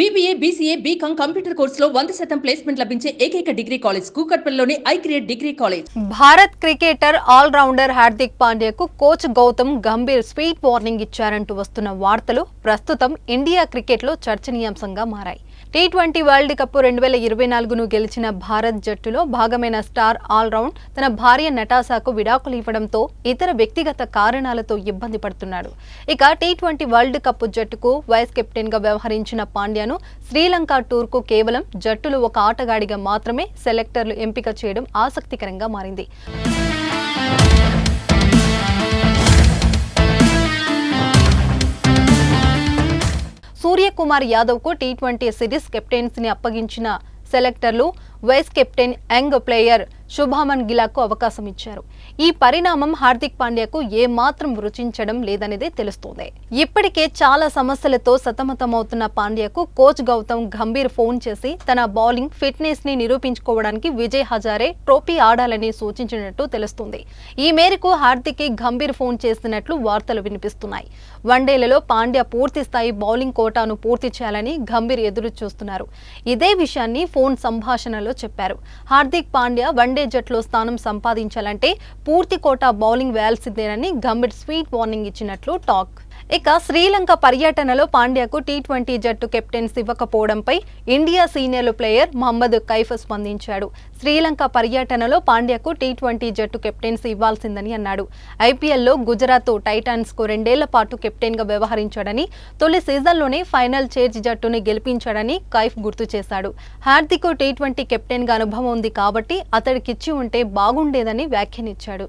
BBA BCA BCom computer కోర్సులో వంద శాతం ప్లేస్మెంట్ లభించే ఏకైక degree college కూకట్పల్లిలోని I create degree college Bharat cricketer all rounder Hardik పాండ్యాకు coach Gautam Gambhir sweet warning ఇచ్చారంటూ వస్తున్న వార్తలు ప్రస్తుతం ఇండియా క్రికెట్లో చర్చనీయాంశంగా మారాయి. టీ ట్వంటీ వరల్డ్ కప్ రెండు వేల ఇరవై నాలుగును గెలిచిన భారత్ జట్టులో భాగమైన స్టార్ ఆల్రౌండ్ తన భార్య నటాసాకు విడాకులు ఇవ్వడంతో ఇతర వ్యక్తిగత కారణాలతో ఇబ్బంది పడుతున్నాడు. ఇక టీ ట్వంటీ వరల్డ్ కప్ జట్టుకు వైస్ కెప్టెన్గా వ్యవహరించిన పాండ్యాను శ్రీలంక టూర్కు కేవలం జట్టులో ఒక ఆటగాడిగా మాత్రమే సెలెక్టర్లు ఎంపిక చేయడం ఆసక్తికరంగా మారింది. సూర్యకుమార్ యాదవ్కు టీ ట్వంటీ సిరీస్ కెప్టెన్సీని అప్పగించిన సెలెక్టర్లు vice captain young player Shubman గిలాకు అవకాశం ఇచ్చారు. ఈ పరిణామం హార్దిక్ పాండ్యాకు ఏ మాత్రం రుచించడం లేదనేదే తెలుస్తోంది. ఇప్పటికే చాలా సమస్యలతో సతమతమవుతున్న పాండ్యాకు కోచ్ గౌతమ్ గంభీర్ ఫోన్ చేసి తన బౌలింగ్ ఫిట్నెస్ని నిరూపించుకోవడానికి విజయ్ హజారే ట్రోఫీ ఆడాలని సూచించినట్టు తెలుస్తుంది. ఈ మేరకు హార్దిక్ గంభీర్ ఫోన్ చేసినట్లు వార్తలు వినిపిస్తున్నాయి. వన్డేలలో పాండ్యా పూర్తి స్థాయి బౌలింగ్ కోటాను పూర్తి చేయాలని గంభీర్ ఎదురు చూస్తున్నారు ఇదే విషయాన్ని ఫోన్ సంభాషణలో చెప్పారు. హార్దిక్ పాండ్యా వన్డే జట్లో స్థానం సంపాదించాలంటే పూర్తి కోటా బౌలింగ్ వేయాల్సిందేనని గంభీర్ స్వీట్ వార్నింగ్ ఇచ్చినట్లు టాక్. ఇక శ్రీలంక పర్యటనలో పాండ్యాకు టీ ట్వంటీ జట్టు captains ఇవ్వకపోవడంపై India senior player Mohammad Kaif స్పందించాడు. శ్రీలంక పర్యటనలో పాండ్యాకు టీ ట్వంటీ జట్టు కెప్టెన్స్ ఇవ్వాల్సిందని అన్నాడు. ఐపీఎల్లో గుజరాత్ టైటాన్స్కు రెండేళ్ళ పాటు కెప్టెన్గా వ్యవహరించాడని తొలి సీజన్లోనే ఫైనల్ చేర్జ్ జట్టుని గెలిపించాడని కైఫ్ గుర్తు చేశాడు. హార్దిక్ టీ ట్వంటీ కెప్టెన్గా అనుభవం ఉంది కాబట్టి అతడికిచ్చి ఉంటే బాగుండేదని వ్యాఖ్యానించాడు.